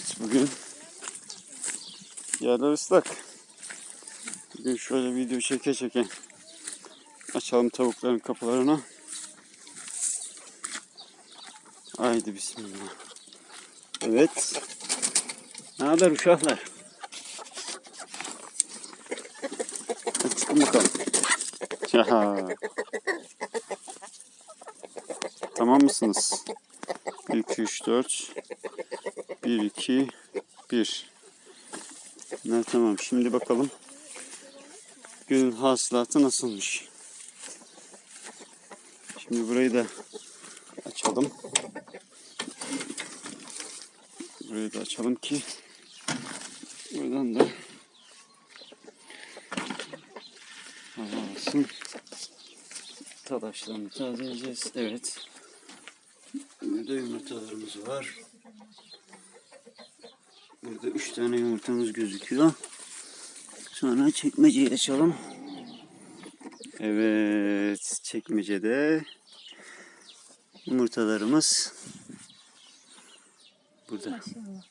Evet bugün yerler ıslak. Bugün şöyle video çeke çeke açalım tavukların kapılarını. Haydi bismillah. Evet. Ne haber uşaklar? Hadi çıkın bakalım. Ya. Tamam mısınız? 1, 2, 3, 4. 1, 2, 1. Ne tamam. Şimdi bakalım. Günün hasılatı nasılmış? Şimdi burayı da açalım. Burayı da açalım ki buradan da hava alsın. Talaşlarını tazeleyeceğiz. Evet. Burada yumurtalarımız var. Tane yumurtamız gözüküyor. Sonra çekmeceyi açalım. Evet, çekmecede yumurtalarımız burada. Maşallah.